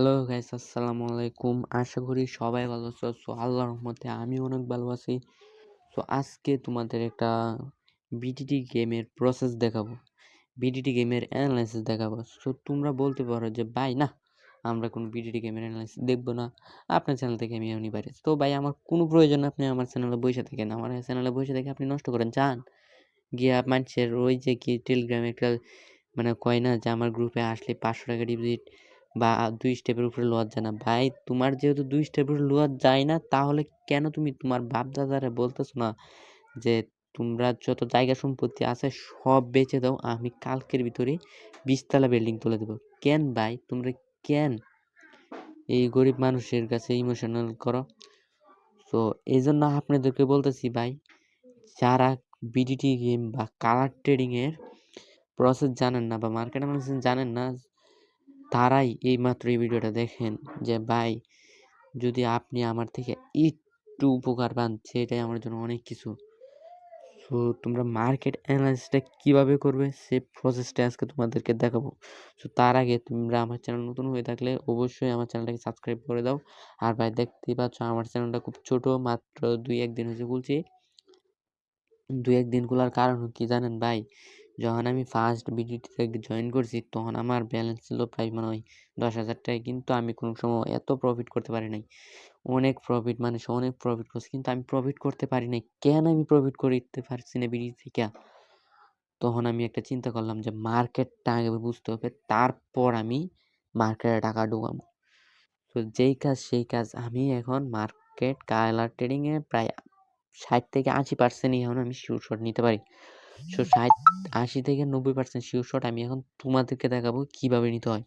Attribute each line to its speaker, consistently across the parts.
Speaker 1: Hello guys আসসালামু আলাইকুম আশা করি সবাই ভালো আছো। সো আল্লাহর রহমতে আমি অনেক ভালো আছি। তো আজকে তোমাদের একটা বিটিটি গেমের প্রসেস দেখাবো। বিটিটি গেমের অ্যানালাইসিস দেখাবো। সো তোমরা বলতে পারো যে, ভাই, না, আমরা কোনো বিটিটি গেমের অ্যানালাইসিস দেখব না। আপনার চ্যানেল থেকে আমি এমনি বাইরে। তো ভাই, আমার কোনো প্রয়োজন আপনি আমার চ্যানেলে বসে থাকেন। আমার চ্যানেলে বসে থেকে আপনি নষ্ট করেন। চান গিয়ে মানুষের ওই যে কি টেলিগ্রামে একটা মানে কয় না যে, আমার গ্রুপে আসলে পাঁচশো টাকা ডিপোজিট বা দুই স্টেপের উপরে লোয়ার যায় না। ভাই, তোমার যেহেতু দুই স্টেপের উপরে লোয়ার যায় না, তাহলে কেন তুমি তোমার বাপ দাদারে বলতেছো না যে তোমরা যত জায়গা সম্পত্তি আছে সব বেচে দাও, আমি কালকের ভিতরে বিশতলা বিল্ডিং তুলে দেবো। কেন ভাই? তোমরা কেন এই গরিব মানুষের কাছে ইমোশনাল করো? তো এই জন্য আপনাদেরকে বলতেছি ভাই, যারা বিডিটি গেম বা কালার ট্রেডিংয়ের প্রসেস জানেন না বা মার্কেট অ্যানালিসিস জানেন না তারাই এইমাত্র এই ভিডিওটা দেখেন যে, ভাই, যদি আপনি আমার থেকে একটু উপকার পান, সেটাই আমার জন্য অনেক কিছু। সো তোমরা মার্কেট অ্যানালাইসিসটা কীভাবে করবে, সে প্রসেসটা আজকে তোমাদেরকে দেখাবো। সো তার আগে তোমরা আমার চ্যানেল নতুন হয়ে থাকলে অবশ্যই আমার চ্যানেলটাকে সাবস্ক্রাইব করে দাও। আর ভাই, দেখতেই পাচ্ছ আমার চ্যানেলটা খুব ছোট, মাত্র দুই একদিন হয়েছে খুলছি। দুই একদিন খোলার কারণ কি জানেন ভাই? যখন আমি ফার্স্ট বিডিটিতে জয়েন করছি, তখন আমার ব্যালেন্স ছিল প্রায় মনে হয় দশ হাজার টাকা। কিন্তু আমি কোনো সময় এত প্রফিট করতে পারি নাই। অনেক প্রফিট মানুষ অনেক প্রফিট করছে, কিন্তু আমি প্রফিট করতে পারি নাই। কেন আমি প্রফিট করতে পারছি না বিডি থেকে? তখন আমি একটা চিন্তা করলাম যে মার্কেটটা আগে বুঝতে হবে, তারপর আমি মার্কেটে টাকা ঢুকাবো। তো যেই কাজ, সেই কাজ আমি এখন মার্কেট কালার ট্রেডিংয়ে প্রায় ষাট থেকে আশি পার্সেন্ট এখন আমি শিওর শট নিতে পারি। সো ষাট, আশি থেকে নব্বই পার্সেন্ট শিওর শট আমি এখন তোমাদেরকে দেখাবো কীভাবে নিতে হয়।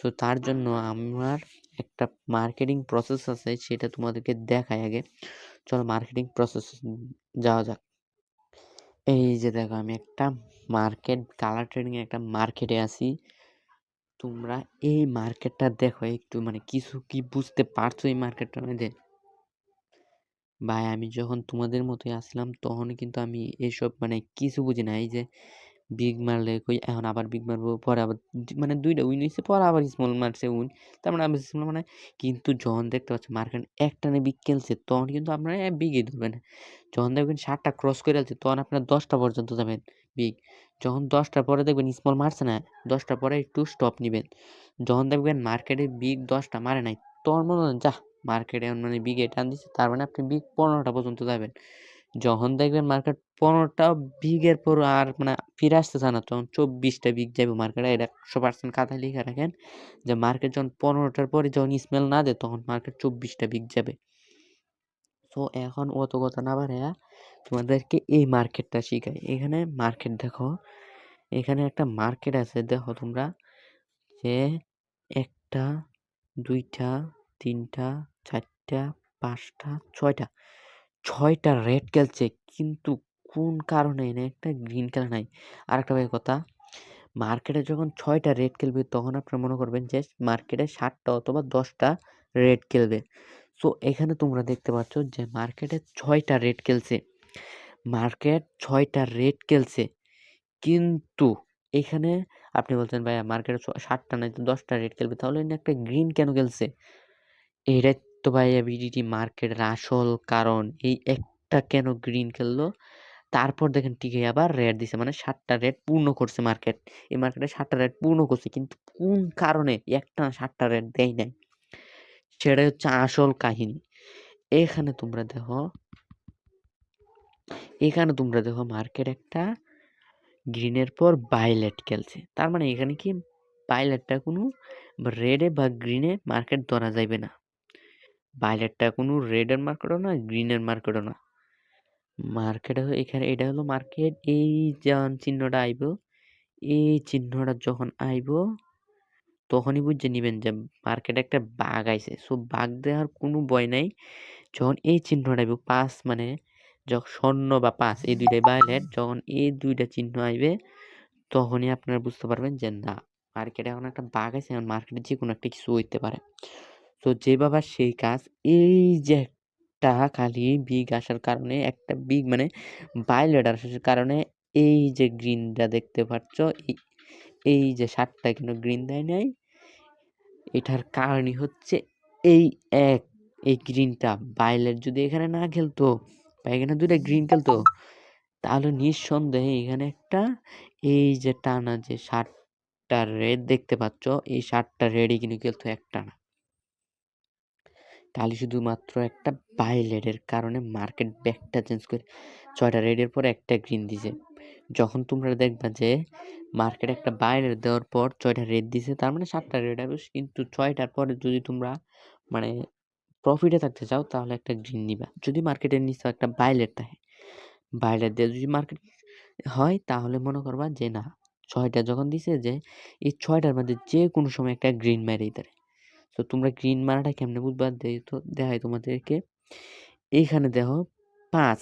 Speaker 1: সো তার জন্য আমার একটা মার্কেটিং প্রসেস আছে সেটা তোমাদেরকে দেখাই আগে। চলো মার্কেটিং প্রসেস যাওয়া যাক। এই যে দেখো আমি একটা মার্কেট কালার ট্রেডিং একটা মার্কেটে আছি। তোমরা এই মার্কেটটা দেখো একটু মানে কিছু কি বুঝতে পারছ এই মার্কেটটার মধ্যে? ভাই, আমি যখন তোমাদের মতোই আসলাম তখন কিন্তু আমি এসব মানে কিছু বুঝি না। এই যে বিগ মারলে কই, এখন আবার বিগ মারবো পরে আবার মানে দুইটা উইন হয়েছে পরে আবার স্মল মারছে উইন। তার মানে আবার স্মল মানে কিন্তু যখন দেখতে পাচ্ছি মার্কেট একটানে বিগ খেলছে, তখন কিন্তু আপনারা বিগই ধরবেন। যখন দেখবেন ষাটটা ক্রস করে আছে তখন আপনার দশটা পর্যন্ত যাবেন বিগ যখন দশটার পরে দেখবেন স্মল মারছে না, দশটার পরে একটু স্টপ নেবেন। যখন দেখবেন মার্কেটে বিগ দশটা মারে নাই, তখন মনে হয় যা মার্কেটে মানে বিগে টান দিচ্ছে তার মানে আপনি বিগ পনেরোটা পর্যন্ত যাবেন। যখন দেখবেন মার্কেট পনেরোটা বিগের পর আর মানে ফিরে আসতেছে না, তখন চব্বিশটা বিগ যাবে মার্কেটে। এটা একশো পার্সেন্ট খাতায় লিখে রাখেন যে মার্কেট যখন পনেরোটার পরে যখন স্মেল না দেয়, তখন মার্কেট চব্বিশটা বিগ যাবে। তো এখন অত কথা না বাড়ে তোমাদেরকে এই মার্কেটটা শিখাই। এখানে মার্কেট দেখো, এখানে একটা মার্কেট আছে, দেখো তোমরা যে একটা, দুইটা তিনটা, চারটা, পাঁচটা, ছয়টা। ছয়টা রেড খেলছে, কিন্তু কোন কারণে না একটা গ্রিন খেলা নাই? আর একটা ভাই কথা মার্কেটে যখন ছয়টা রেড খেলবে, তখন আপনারা মনে করবেন যে মার্কেটে সাতটা অথবা দশটা রেড খেলবে। সো এখানে তোমরা দেখতে পাচ্ছ যে মার্কেটে ছয়টা রেড খেলছে। মার্কেট ছয়টা রেড খেলছে, কিন্তু এখানে আপনি বলছেন, ভাইয়া মার্কেটে সাতটা নয়, দশটা রেড খেলবে। তাহলে একটা গ্রিন কেন খেলছে? এটাই তো ভাইয়া বিডিটি মার্কেটের আসল কারণ এই একটা কেন গ্রিন খেললো? তারপর দেখেন টিকে আবার রেড দিছে মানে সাতটা রেড পূর্ণ করছে মার্কেট এই মার্কেটে সাতটা রেড পূর্ণ করছে, কিন্তু কোন কারণে একটা সাতটা রেড দেয় নাই? সেটাই হচ্ছে আসল কাহিনী। এখানে তোমরা দেখো, এখানে তোমরা দেখো মার্কেট একটা গ্রিনের পর বাইলেট খেলছে। তার মানে এখানে কি বাইলেটটা কোনো রেডে বা গ্রিনে মার্কেট ধরা যাইবে না। বাইলেটটা কোনো রেডের মার্কেটও না গ্রিনের মার্কেটও না মার্কেট এখানে, এটা হলো মার্কেট এই যখন চিহ্নটা আইব, এই চিহ্নটা যখন আইব, তখনই বুঝে নেবেন যে মার্কেটে একটা বাঘ আইছে। সো বাঘ দেওয়ার কোনো ভয় নাই। যখন এই চিহ্নটা আইব, পাঁচ মানে যখন স্বর্ণ বা পাঁচ, এই দুইটাই বাইলেট যখন এই দুইটা চিহ্ন আইবে, তখনই আপনারা বুঝতে পারবেন যে না মার্কেটে এখন একটা বাঘ আছে এখন মার্কেটে যে কোনো একটা কিছু হইতে পারে। তো যে বাবা সেই কাজ, এই যে একটা খালি বিগ আসার কারণে, একটা বিগ মানে বাইলেট আসার কারণে, এই যে গ্রিনটা দেখতে পাচ্ছ, এই যে সাতটা কিন্তু গ্রিন দেয় নাই। এটার কারণই হচ্ছে এই এক, এই গ্রিনটা বাইলের যদি এখানে না খেলতো বা এখানে দুইটা গ্রিন খেলতো, তাহলে নিঃসন্দেহে এখানে একটা, এই যে টানা যে সাতটা রেড দেখতে পাচ্ছ, এই সাতটা রেডই কিন্তু খেলতো একটা না তাহলে শুধুমাত্র একটা বাইলেডের কারণে মার্কেট ব্যাকটা চেঞ্জ করে ছয়টা রেডের পর একটা গ্রিন দিছে। যখন তোমরা দেখবা যে মার্কেট একটা বাইলের দেওয়ার পর ছয়টা রেড দিছে, তার মানে সাতটা রেড হবে কিন্তু ছয়টার পরে যদি তোমরা মানে প্রফিটে থাকতে চাও, তাহলে একটা গ্রিন নিবা। যদি মার্কেটের নিচে একটা বাইলেট থাকে বাইলেট দিয়ে যদি মার্কেট হয়, তাহলে মনে করবা যে না, ছয়টা যখন দিছে যে, এই ছয়টার মধ্যে যে কোনো সময় একটা গ্রিন মেরেই দেয় তো তোমরা গ্রিন মারাটা কেমনে বুঝবা তো, দেখাই তোমাদেরকে। এইখানে দেখো, পাঁচ।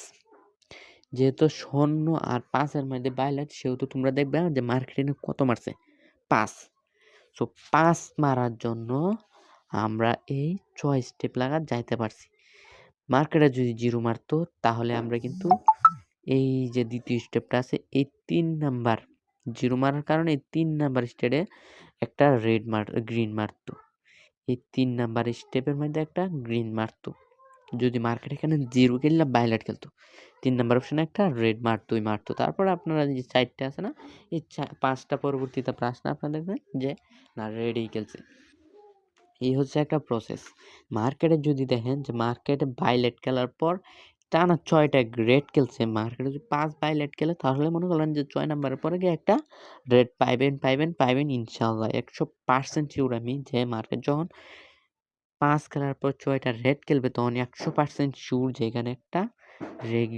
Speaker 1: যেহেতু স্বর্ণ আর পাঁচের মধ্যে বাইলাইট সেহেতু তোমরা দেখবে যে মার্কেটে কত মারছে? পাঁচ। সো পাঁচ মারার জন্য আমরা এই ছয় স্টেপ লাগা যাইতে পারছি। মার্কেটে যদি জিরো মারতো, তাহলে আমরা কিন্তু এই যে দ্বিতীয় স্টেপটা আছে, এই তিন নাম্বার জিরো মারার কারণে এই তিন নাম্বার স্টেটে একটা রেড মার গ্রিন মারতো। এই তিন নাম্বার স্টেপের মধ্যে একটা গ্রিন মারতো। যদি মার্কেট এখানে জিরো খেললে বাইলাইট খেলতো। তিন নাম্বার অপশানে একটা রেড মারতো, ওই মারতো। তারপর আপনারা যে চারটে আছে না, এই পাঁচটা পরবর্তীতে প্রশ্ন আপনারা দেখবেন যে, না রেডই খেলছে। এই হচ্ছে একটা প্রসেস মার্কেটে যদি দেখেন যে মার্কেটে বাইলেট খেলার পর টানা ছয়টা রেড খেলছে মার্কেটে। যদি পাঁচ বাইলেট খেলে তাহলে মনে করলেন যে ছয় নাম্বারের পরে গিয়ে একটা রেড পাইবেন পাইবেন পাইবেন ইনশাল্লাহ একশো পার্সেন্ট শিওর আমি যে মার্কেট যখন পাঁচ খেলার পর ছয়টা রেড খেলবে তখন একশো পার্সেন্ট শিওর যে এখানে একটা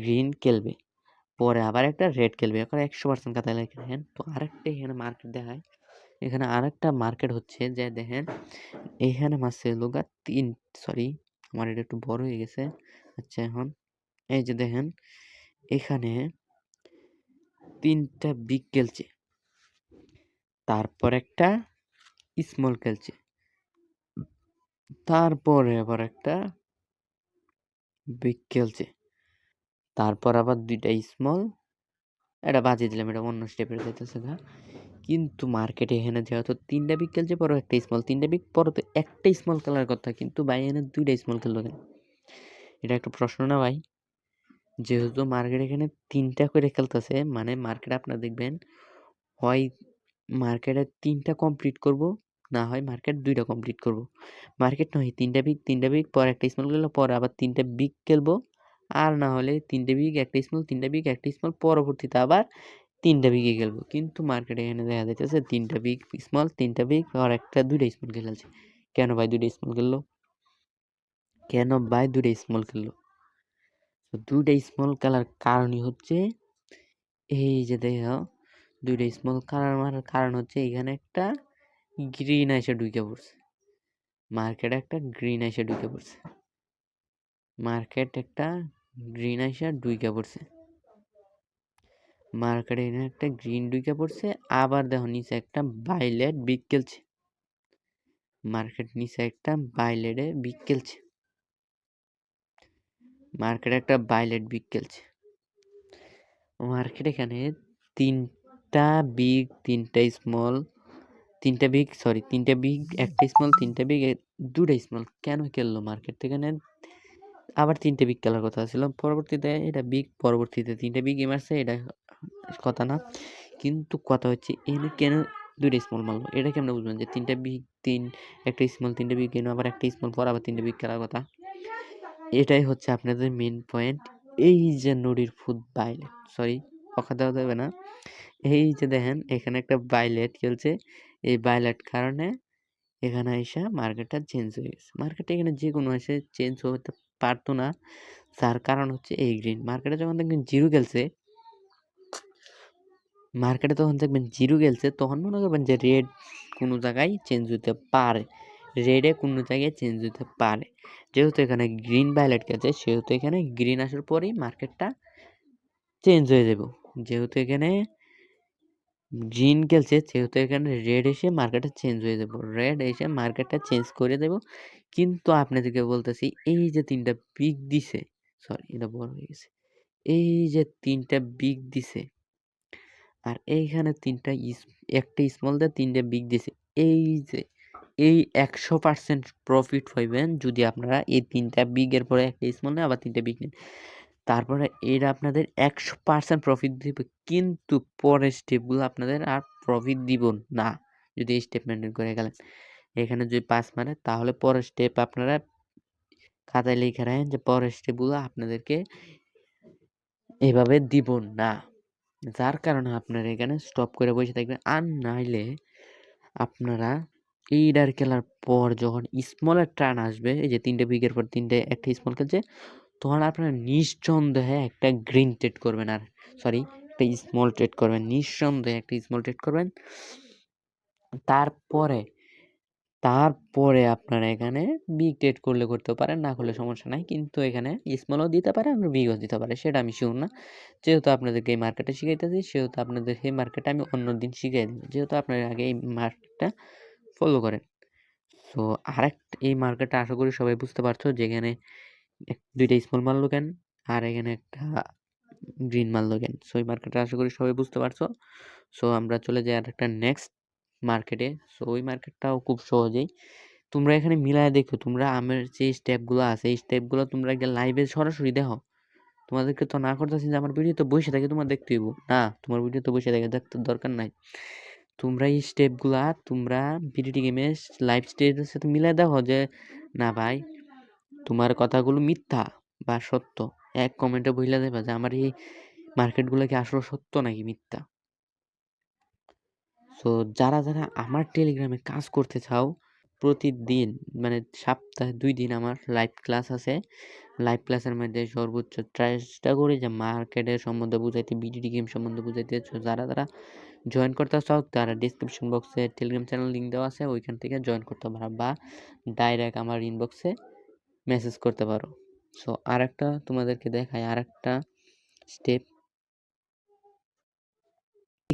Speaker 1: গ্রিন খেলবে। পরে আবার একটা রেড খেলবে। এখন একশো পার্সেন্ট কাতায় লেখে দেখেন, তো আরেকটা এখানে মার্কেট দেখায়। এখানে আরেকটা মার্কেট হচ্ছে যে দেখেন, এখানে মাসে লোগা তিন, সরি, আমার এটা একটু বড় হয়ে গেছে। আচ্ছা এখন এই যে দেখেন, এখানে তিনটা বিগ খেলছে। তারপর একটা স্মল খেলছে। তারপরে আবার একটা বিগ খেলছে। তারপর আবার দুইটা স্মল এটা বাজিয়ে দিলাম, এটা অন্য স্টেপের যাইতেছে না কিন্তু মার্কেটে এখানে যেহেতু তিনটা বিগ খেলছে, পরে একটা স্মল তিনটা বিগ পরে তো একটা স্মল খেলার কথা। কিন্তু ভাই, এখানে দুইটা স্মল খেললো কেন? এটা একটা প্রশ্ন না ভাই। যেহেতু মার্কেট এখানে তিনটা করে খেলতেছে মানে মার্কেট আপনার দেখবেন হয় মার্কেটে তিনটা কমপ্লিট করব, না হয় মার্কেট দুইটা কমপ্লিট করব। মার্কেট নয়, তিনটা বিগ তিনটা বিগ, পর একটা স্মল খেললো পর আবার তিনটা বিগ খেলব, আর না হলে তিনটে বিগ, একটা স্মল তিনটা বিগ, একটা স্মল পরবর্তীতে আবার তিনটা বিগে খেলব। কিন্তু মার্কেটে এখানে দেখা যাইতেছে তিনটা বিগ স্মল তিনটা বিগ, আর একটা দুইটা স্মল খেলছে। কেন ভাই দুইটা স্মল খেললো? কেন ভাই দুইটা স্মল খেললো? দুইটা স্মল কালার কারণই হচ্ছে, এই যে দেখো, দুইটা স্মল কালার মারার কারণ হচ্ছে এখানে একটা গ্রিন এসে ঢুকে পড়ছে। মার্কেটে একটা গ্রিন এসে ঢুকে পড়ছে। মার্কেট একটা গ্রিন এসে ঢুকে পড়ছে। মার্কেটে এখানে একটা গ্রিন ঢুকে পড়ছে, আবার দেখো নিচে একটা বাইলেট বিক খেলছে। মার্কেট নিচে একটা বাইলেটে বিক খেলছে। মার্কেটে একটা বাইলেট বিগ খেলছে। মার্কেট এখানে তিনটা বিগ, তিনটা স্মল তিনটা বিগ সরি তিনটা বিগ, একটা স্মল তিনটা বিগ দুটা স্মল কেন খেললো মার্কেট এখানে আবার তিনটে বিগ খেলার কথা ছিল। পরবর্তীতে এটা বিগ, পরবর্তীতে তিনটে বিগ মারছে এটা কথা না। কিন্তু কথা হচ্ছে এখানে কেন দুইটা স্মল মারলো? এটা কেমন বুঝবেন যে তিনটা বিগ, তিন, একটা স্মল তিনটে বিগ কেন আবার একটা স্মল পর আবার তিনটে বিগ খেলার কথা? এটাই হচ্ছে আপনাদের মেন পয়েন্ট এই যে নদীর ফুট বাইলেট সরি পকা দেওয়া যাবে না। এই যে দেখেন, এখানে একটা বাইলেট খেলছে। এই বাইলেট কারণে এখানে এসে মার্কেটটা চেঞ্জ হয়ে গেছে। মার্কেটে এখানে যে কোনো এসে চেঞ্জ হতে পারতো না। তার কারণ হচ্ছে এই গ্রিন মার্কেটে যখন দেখবেন জিরো খেলছে মার্কেটে তখন দেখবেন জিরো খেলছে, তখন মনে করবেন যে রেড কোনো জায়গায় চেঞ্জ হতে পারে। রেডে কোনো জায়গায় চেঞ্জ হতে পারে। যেহেতু এখানে গ্রিন ভায়োলেট গেছে সেহেতু এখানে গ্রিন আসার পরেই মার্কেটটা চেঞ্জ হয়ে যাব। যেহেতু এখানে গ্রিন খেলছে সেহেতু এখানে রেড এসে মার্কেটটা চেঞ্জ হয়ে যাব। রেড এসে মার্কেটটা চেঞ্জ করে দেব। কিন্তু আপনাদেরকে বলতেছি, এই যে তিনটা বিগ দিছে সরি এটা বড় হয়ে গেছে। এই যে তিনটা বিগ দিছে, আর এইখানে তিনটা একটা স্মল দিয়ে তিনটা বিগ দিছে, এই যে এই একশো পার্সেন্ট প্রফিট হইবেন যদি আপনারা এই তিনটা বিগের পরে একটা স্মল নেন, আবার তিনটা বিগ নেন। তারপরে এটা আপনাদের একশো পার্সেন্ট প্রফিট দিবে, কিন্তু পরের স্টেপগুলো আপনাদের আর প্রফিট দিব না, যদি এই স্টেপ মেনটেন করে গেলেন। এখানে যদি পাস মারে, তাহলে পরের স্টেপ আপনারা খাতায় লিখে রাখেন যে পরের স্টেপগুলো আপনাদেরকে এভাবে দিব না। যার কারণে আপনারা এখানে স্টপ করে বসে থাকবেন। আর নাইলে আপনারা এইডার খেলার পর যখন স্মলের টার্ন আসবে, এই যে তিনটে বিগের পর তিনটে একটা স্মল খেলছে, তখন আপনারা নিঃসন্দেহে একটা গ্রিন ট্রেড করবেন। আর সরি একটা স্মল ট্রেড করবেন। নিঃসন্দেহে একটা স্মল ট্রেড করবেন। তারপরে তারপরে আপনারা এখানে বিগ ট্রেড করলে করতে পারেন, না করলে সমস্যা নাই। কিন্তু এখানে স্মলও দিতে পারে আমরা বিগও দিতে পারে, সেটা আমি শিওর না। যেহেতু আপনাদেরকে এই মার্কেটে শিখাইতেছি, সেহেতু আপনাদের এই মার্কেটে আমি অন্য দিন শিখিয়ে দেবো। যেহেতু আপনারা আগে এই মার্কেটটা ফলো করেন। সো আরেক এই মার্কেটটা আশা করি সবাই বুঝতে পারছ যেখানে দুইটা স্মল মারলো কেন আর এখানে একটা গ্রিন মারলো কেন সো এই মার্কেটটা আশা করি সবাই বুঝতে পারছ। সো আমরা চলে যাই আর একটা নেক্সট মার্কেটে। সো ওই মার্কেটটাও খুব সহজেই তোমরা এখানে মিলায় দেখো, তোমরা আমের যে স্টেপগুলো আছে, এই স্টেপগুলো তোমরা একটা লাইভে সরাসরি দেখো। তোমাদেরকে তো না করতেছি যে আমার ভিডিও তো বসে থাকে তোমার দেখতে হইব। না, তোমার ভিডিও তো বসে থাকে দেখতে দরকার নাই। তোমরা এই স্টেপগুলা, তোমরা বিডিটি গেমের লাইভ স্টেজের সাথে মিলাই দেখো যে, না ভাই, তোমার কথাগুলো মিথ্যা বা সত্য। এক কমেন্টে বইলা দেবা যে, আমার এই মার্কেটগুলো কি আসলে সত্য নাকি মিথ্যা? সো যারা যারা আমার টেলিগ্রামে কাজ করতে চাও প্রতিদিন মানে সপ্তাহে দুই দিন আমার লাইভ ক্লাস আছে। লাইভ ক্লাসের মধ্যে সর্বোচ্চ চেষ্টা করি যে মার্কেটের সম্বন্ধে বুঝাইতে বিডিডি গেম সম্বন্ধে বুঝাইতে যারা যারা জয়েন করতে চাও, তারা ডিসক্রিপশন বক্সে টেলিগ্রাম চ্যানেল লিঙ্ক দেওয়া আছে, ওইখান থেকে জয়েন করতে পারো বা ডাইরেক্ট আমার ইনবক্সে মেসেজ করতে পারো। সো আর একটা তোমাদেরকে দেখায় আর একটা স্টেপ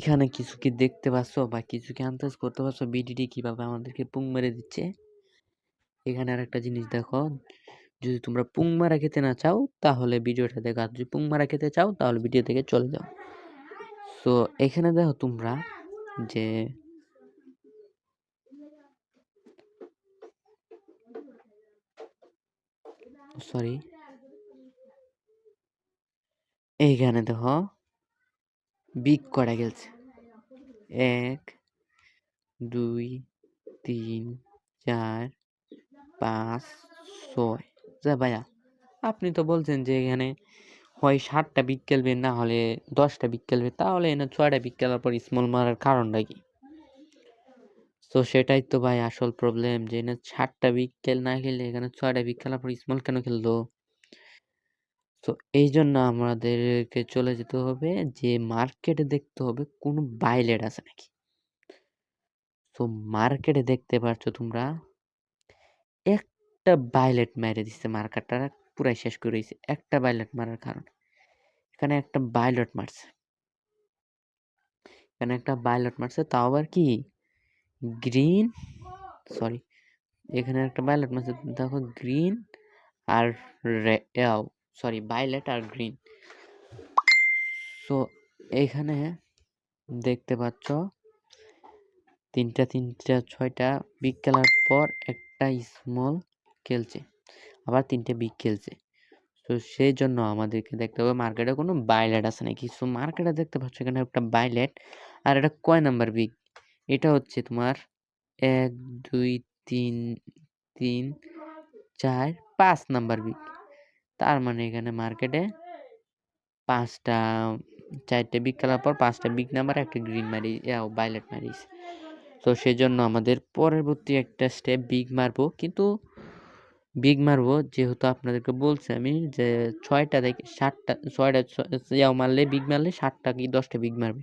Speaker 1: এখানে কিছু কি দেখতে পাচ্ছ বা কিছু কি আন্দাজ করতে পারছ বিডিডি কীভাবে আমাদেরকে পুং মেরে দিচ্ছে? এখানে আর একটা জিনিস দেখো, যদি তোমরা পুং মারা খেতে না চাও, তাহলে ভিডিওটা দেখো। আর যদি পুং মারা খেতে চাও, তাহলে ভিডিও থেকে চলে যাও। সো এখানে দেখো তোমরা যে সরি এইখানে দেখো বিগ করা গেছে এক, দুই, তিন, চার, পাঁচ, ছয়। যা ভাইয়া, আপনি তো বলছেন যে এখানে হয় সাতটা বিক খেলবে না হলে দশটা বিক খেলবে তাহলে এনে ছয়টা বিক খেলার পর স্মল মারার কারণটা কি? তো সেটাই তো ভাই আসল প্রবলেম যে এনে সাতটা বিক খেল না খেলে এখানে ছয়টা বিক খেলার পর স্মল কেন খেললো? তো এই জন্য আমাদেরকে চলে যেতে হবে যে, মার্কেটে দেখতে হবে কোনো বাইলেট আছে নাকি। তো মার্কেটে দেখতে পাচ্ছ তোমরা, একটা বাইলেট মেরে দিচ্ছে মার্কেটটা পুরাই শেষ করে দিয়েছে একটা বাইলেট মারার কারণে। এখানে একটা বাইলট মারছে। এখানে একটা বাইলট মারছে, তাও আবার কি? গ্রিন, সরি, এখানে একটা বাইলট মারছে, দেখো গ্রিন আর সরি বাইলেট আর গ্রিন তো এখানে দেখতে পাচ্ছ, তিনটা তিনটা, ছয়টা বিগ খেলার পর একটা স্মল খেলছে, আবার তিনটে বিগ খেলছে। তো সেই জন্য আমাদেরকে দেখতে হবে মার্কেটে কোনো বাইলেট আছে নাকি। সো মার্কেটে দেখতে পাচ্ছ এখানে একটা বাইলেট আর এটা কয় নাম্বার বিগ এটা হচ্ছে তোমার এক, দুই, তিন তিন, চার, পাঁচ নাম্বার বিগ তার মানে এখানে মার্কেটে পাঁচটা, চারটে বিগ খেলার পর পাঁচটা বিগ নাম্বার, একটা গ্রিন মারি বাইলেট মারিস তো সেজন্য আমাদের পরবর্তী একটা স্টেপ বিগ মারবো। কিন্তু বিগ মারবো যেহেতু আপনাদেরকে বলছি আমি যে ছয়টা থেকে সাতটা, ছয়টা ইয়াও মারলে বিগ মারলে সাতটা কি দশটা বিগ মারবে।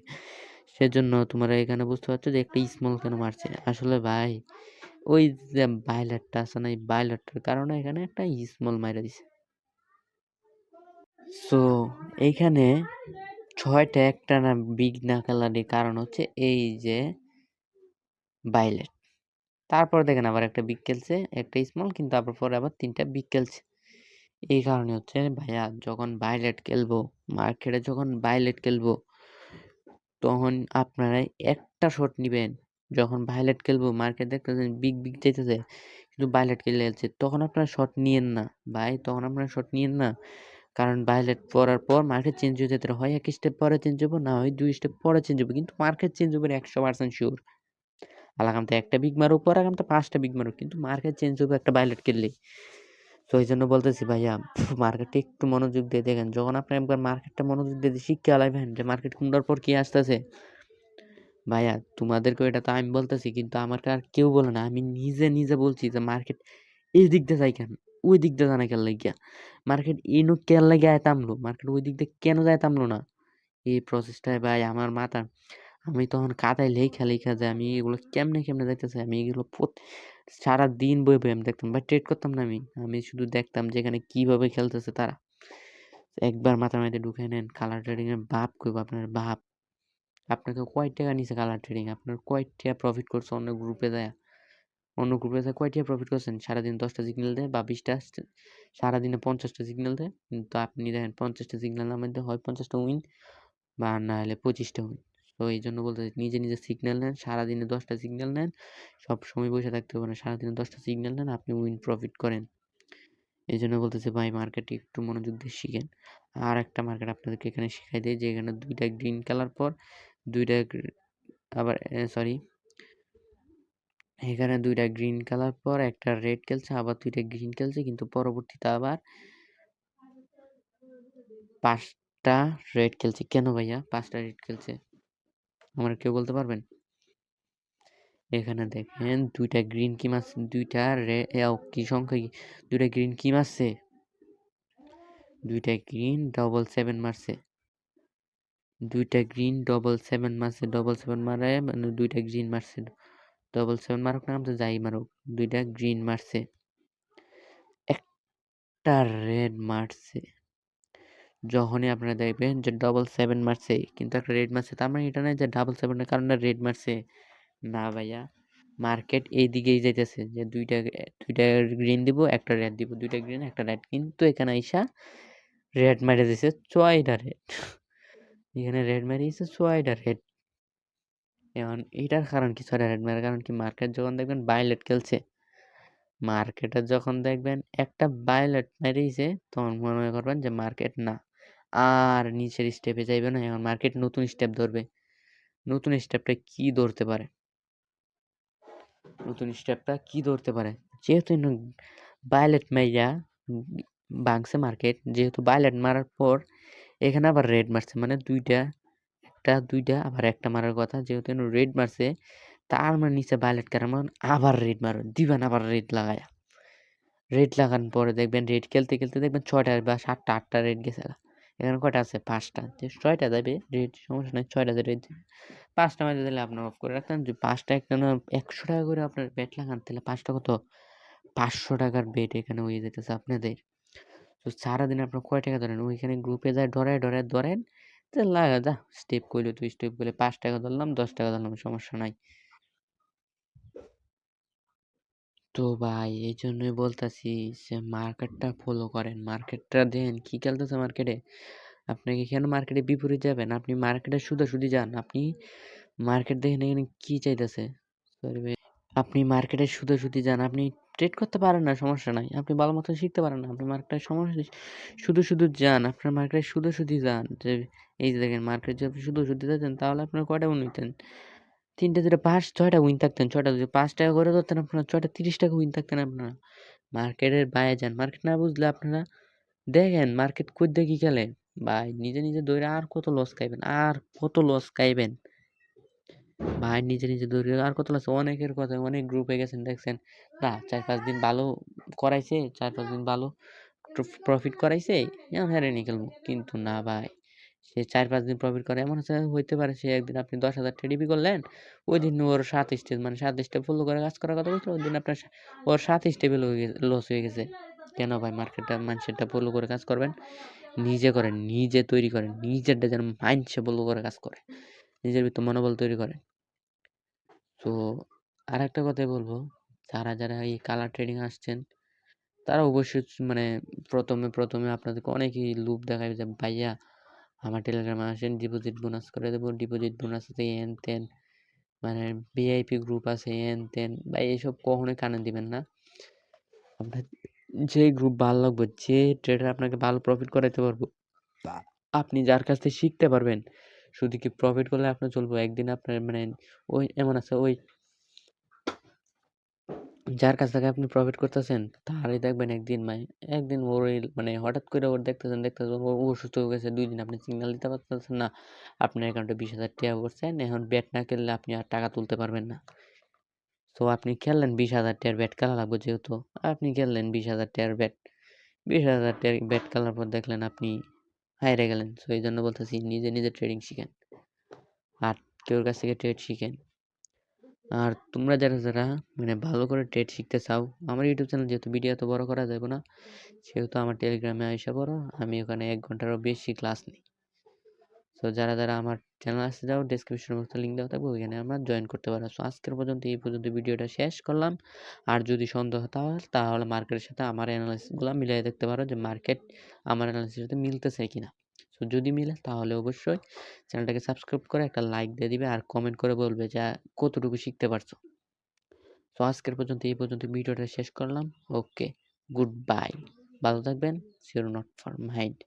Speaker 1: সেজন্য তোমরা এখানে বুঝতে পারছ যে একটা স্মল কেন মারছে। আসলে ভাই, ওই যে বাইলারটা আছে না, এই বাইলারটার কারণে এখানে একটা স্মল মাইরা দিছে। সো এইখানে ছয়টা একটা না বিগ না খেলারই কারণ হচ্ছে এই যে বাইলেট তারপর দেখেন আবার একটা বিগ খেলছে, একটা স্মল কিন্তু তারপর পরে আবার তিনটা বিগ খেলছে। এই কারণে হচ্ছে ভাইয়া, যখন বাইলেট খেলব মার্কেটে যখন বাইলেট খেলব, তখন আপনারা একটা শট নেবেন। যখন ভায়োলেট খেলব মার্কেট দেখতেছেন বিগ বিগ চাইতেছে কিন্তু ভায়োলেট খেলে যাচ্ছে, তখন আপনারা শট নিয়েন না। ভাই, তখন আপনারা শট নিয়েন না। কারণ ভায়োলেট পড়ার পর মার্কেট চেঞ্জ হয়ে যেতে হয় এক স্টেপ পরে চেঞ্জ হব, না হয় দুই স্টেপ পরে চেঞ্জ হব। কিন্তু মার্কেট চেঞ্জ হবে একশো পার্সেন্ট শিওর আলাকামতে একটা বিগ মারুক পর আগাম তো পাঁচটা বিগ মারুক কিন্তু মার্কেট চেঞ্জ হবে একটা ভায়োলেট কিনলে তো এই জন্য বলতেছি ভাইয়া মার্কেটে একটু মনোযোগ দিয়ে দেখেন। যখন আপনি একবার মার্কেটটা মনোযোগ দিয়ে শিখতে আলাইবেন যে মার্কেট কোনটার পর কি আসতেছে। ভাইয়া তোমাদেরকে এটা তো আমি বলতেছি, কিন্তু আমাকে আর কেউ বলে না। আমি নিজে নিজে বলছি যে মার্কেট এই দিক দিয়ে যাই কেন? ওই দিক দিয়ে জানা কেন লাগিয়া মার্কেট ইনো কেন লাগে আয়তামলো মার্কেট ওই দিক দিয়ে কেন যাইতামলো না? এই প্রসেসটায় ভাই আমার মাথা। আমি তখন কাদায় লেখা লেখা যায় আমি এগুলো কেমনে কেমনে যাইতেছে? আমি এগুলো সারা দিন বই বই আমি দেখতাম বা ট্রেড করতাম না আমি। আমি শুধু দেখতাম যে এখানে কীভাবে খেলতেছে তারা। একবার মাথার মধ্যে ঢুকে নেন কালার ট্রেডিংয়ের ভাব করব আপনার ভাব আপনাকে কয় টাকা নিছে কালার ট্রেডিং আপনার কয় টাকা প্রফিট করছে অন্য গ্রুপে যায়? অন্য গ্রুপে যায় কয় টাকা প্রফিট করছেন? সারাদিন দশটা সিগন্যাল দেয় বা বিশটা সারাদিনে পঞ্চাশটা সিগন্যাল দেয়। কিন্তু আপনি দেখেন পঞ্চাশটা সিগন্যালের মধ্যে হয় পঞ্চাশটা উইন বা না হলে পঁচিশটা উইন তো এই জন্য বলতে নিজে নিজে সিগন্যাল নেন, সারাদিনে দশটা সিগন্যাল নেন, সব সময় বসে থাকতে হবে না সারাদিনে দশটা সিগন্যাল নেন, আপনি উইন প্রফিট করেন। এই জন্য বলতেছে ভাই মার্কেটে একটু মনোযোগ দিয়ে শিখেন। আর একটা মার্কেট আপনাদেরকে এখানে শেখাই দেয় যে এখানে দুইটা গ্রিন কালার পর, দুইটা আবার সরি এখানে দুইটা গ্রিন কালার পর একটা রেড খেলছে, আবার দুইটা গ্রিন খেলছে, কিন্তু পরবর্তীতে আবার পাঁচটা রেড খেলছে। কেন ভাইয়া? পাঁচটা রেড খেলছে। আমার কেউ বলতে পারবেন? এখানে দেখেন, দুইটা গ্রিন কি মাছ দুইটা কি সংখ্যা কি? দুইটা গ্রিন কি মারছে দুইটা গ্রিন ডবল সেভেন মারছে। দুইটা গ্রিন ডবল সেভেন মারছে ডবল সেভেন মারে মানে দুইটা গ্রিন মারছে। ডবল সেভেন মারুক না তো যাই মারুক, দুইটা গ্রিন মারছে। একটা রেড মারছে। যখনই আপনারা দেখবেন যে ডবল সেভেন মারছে, কিন্তু একটা রেড মারছে, তার মানে এটা নয় যে ডাবল সেভেনের কারণে রেড মারছে। না ভাইয়া, মার্কেট এই দিকেই যাইতেছে যে দুইটা দুইটা গ্রিন দিব, একটা রেড দিব। দুইটা গ্রিন, একটা রেড। কিন্তু এখানে আইসা রেড মেরে দিছে ছয়টা রেড। এখানে রেড মেরে দিছে ছয়টা রেড। এখন এটার কারণ কি? ছয়টা রেড মেরার কারণ কি? মার্কেট যখন দেখবেন বাইলেট খেলছে মার্কেটে যখন দেখবেন একটা বাইলেট মেরেছে তখন মনে করবেন যে মার্কেট না। আর নিচের স্টেপে যাইবে না, এখন মার্কেট নতুন স্টেপ ধরবে। নতুন স্টেপটা কি ধরতে পারে? নতুন স্টেপটা কি ধরতে পারে? যেহেতু বায়োলেট মাইয়া ভাঙছে মার্কেট যেহেতু বায়োলেট মারার পর এখানে আবার রেড মারছে মানে দুইটা একটা, দুইটা, আবার একটা মারার কথা। যেহেতু রেড মারছে, তার মানে নিচে বায়োলেট কারার মানে আবার রেড মারো দিবেন আবার রেড লাগায়া। রেড লাগানোর পরে দেখবেন রেড খেলতে খেলতে দেখবেন ছয়টা বা সাতটা, আটটা রেড গেছে এখানে কয়টা আছে? পাঁচটা। যে ছয়টা যাবে রেড সমস্যা নেই, ছয়টা রেড পাঁচটা মাঝে দিলে আপনার অফ করে রাখতেন। যে পাঁচটা একটা না, একশো টাকা করে আপনার বেট লাগান, তাহলে পাঁচটা কত? পাঁচশো টাকার বেট এখানে হয়ে যেতেছে আপনাদের। তো সারাদিন আপনার কয় টাকা ধরেন? ওইখানে গ্রুপে যায় ডরায় ডরায়, ধরেন লাগা যা স্টেপ করলে তুই স্টেপ করলে পাঁচ টাকা ধরলাম, দশ টাকা ধরলাম, সমস্যা নাই। তো ভাই এই জন্যই বলতেছি যে মার্কেটটা ফলো করেন। মার্কেটটা দেন, কি খেলতেছে মার্কেটে আপনাকে কেন মার্কেটে বিপরীত যাবেন? আপনি মার্কেটে শুধু যান। আপনি মার্কেট দেখেন এখানে কি চাইতেছে? আপনি মার্কেটে শুধু যান। আপনি ট্রেড করতে পারেন না, সমস্যা নাই। আপনি ভালো মতো শিখতে পারেন না। আপনি মার্কেটে সমস্যা শুধু শুধু যান। আপনার মার্কেটে শুধু শুধু যান। যে এই যে দেখেন, মার্কেট যদি শুধু শুধু যেতেন তাহলে আপনার কয়টা উইন হইতেন তিনটে দুটো পাঁচ, ছয়টা উইন থাকতেন, ছয়টা যদি পাঁচ টাকা করে ধরতেন আপনার, ছয়টা, তিরিশ টাকা উইন থাকতেন আপনারা। মার্কেটের বাইরে যান, মার্কেট না বুঝলে আপনারা দেখেন মার্কেট কই দেখি খেলে? ভাই, নিজে নিজে দৌড়ে আর কত লস খাইবেন, আর কত লস খাইবেন? ভাই, নিজে নিজে দৌড়ে আর কত লস অনেকের কথা, অনেক গ্রুপে গেছেন, দেখছেন। না, চার, পাঁচ দিন ভালো করাইছে, চার, পাঁচ দিন ভালো প্রফিট করাইছে, এখন হেরে নিয়ে কিন্তু না ভাই সে চার পাঁচ দিন প্রফিট করে। এমন হইতে পারে সে একদিন আপনি দশ হাজার টেডিপি করলেন, ওই দিন ওর সাত স্টেপ মানে সাত স্টেপ ফলো করে কাজ করার কথা বলছিল, ওই দিন আপনার ওর সাত স্টেপে লস হয়ে গেছে কেন ভাই? মার্কেটটা মানুষেরটা ফলো করে কাজ করবেন। নিজে করেন, নিজে তৈরি করেন, নিজেরটা যেন মাইন্ডসে ফলো করে কাজ করে। নিজের ভিতর মনোবল তৈরি করেন। তো আর একটা কথাই বলব, যারা যারা এই কালার ট্রেডিং আসছেন, তারা অবশ্যই মানে প্রথমে প্রথমে আপনাদেরকে অনেকেই লুপ দেখাবে যে, ভাইয়া আমার টেলিগ্রামে আসেন ডিপোজিট বোনাস করে দেবো। ডিপোজিট বোনাস আছে এন তেন মানে ভিআইপি গ্রুপ আছে এন তেন বা এইসব কখনোই কানে দিবেন না। আপনার যে গ্রুপ ভালো লাগবে, যে ট্রেডার আপনাকে ভালো প্রফিট করাইতে পারব আপনি যার কাছ থেকে শিখতে পারবেন, শুধু কি প্রফিট করলে আপনার চলবো? একদিন আপনার মানে ওই এমন আছে, ওই যার কাছ থেকে আপনি প্রফিট করতেছেন, তারই দেখবেন একদিন মানে একদিন ওর মানে হঠাৎ করে ওর দেখতেছেন দেখতেছেন ও অসুস্থ হয়ে গেছে, দুই দিন আপনি সিগন্যাল দিতে পারতেছেন না, আপনার অ্যাকাউন্টে বিশ হাজার টাকা করছেন এখন ব্যাট না খেললে আপনি আর টাকা তুলতে পারবেন না। তো আপনি খেললেন বিশ হাজার টাকার ব্যাট খেলা লাগবে যেহেতু, আপনি খেললেন বিশ হাজার টাকার ব্যাট বিশ হাজার টাকার ব্যাট খেলার পর দেখলেন আপনি হাইরে গেলেন। সো এই জন্য বলতেছি নিজে নিজে ট্রেডিং শিখেন। আর কেউর কাছ থেকে ট্রেড শিখেন। আর তোমরা যারা যারা মানে ভালো করে ট্রেড শিখতে চাও, আমার ইউটিউব চ্যানেল যেহেতু ভিডিও এত বড় করা যাবে না, সেহেতু আমার টেলিগ্রামে আইসা পড়ো, আমি ওখানে এক ঘন্টারও বেশি ক্লাস নিই। তো যারা যারা আমার চ্যানেল আসতে যাও ডিসক্রিপশন বক্সে লিঙ্ক দেওয়া থাকবে, ওইখানে আমরা জয়েন করতে পারো। সো আজকের পর্যন্ত এই পর্যন্ত ভিডিওটা শেষ করলাম। আর যদি সন্দেহ তাহলে তাহলে মার্কেটের সাথে আমার অ্যানালাইসিসগুলো মিলিয়ে দেখতে পারো যে মার্কেট আমার অ্যানালাইসিসের সাথে মিলতেছে কিনা। সো যদি মিলে তাহলে অবশ্যই চ্যানেলটাকে সাবস্ক্রাইব করে একটা লাইক দিয়ে দিবে আর কমেন্ট করে বলবে যে কতটুকু শিখতে পারছ। তো আজকের পর্যন্ত এই পর্যন্ত ভিডিওটা শেষ করলাম। ওকে গুড বাই ভালো থাকবেন। Sure not for mind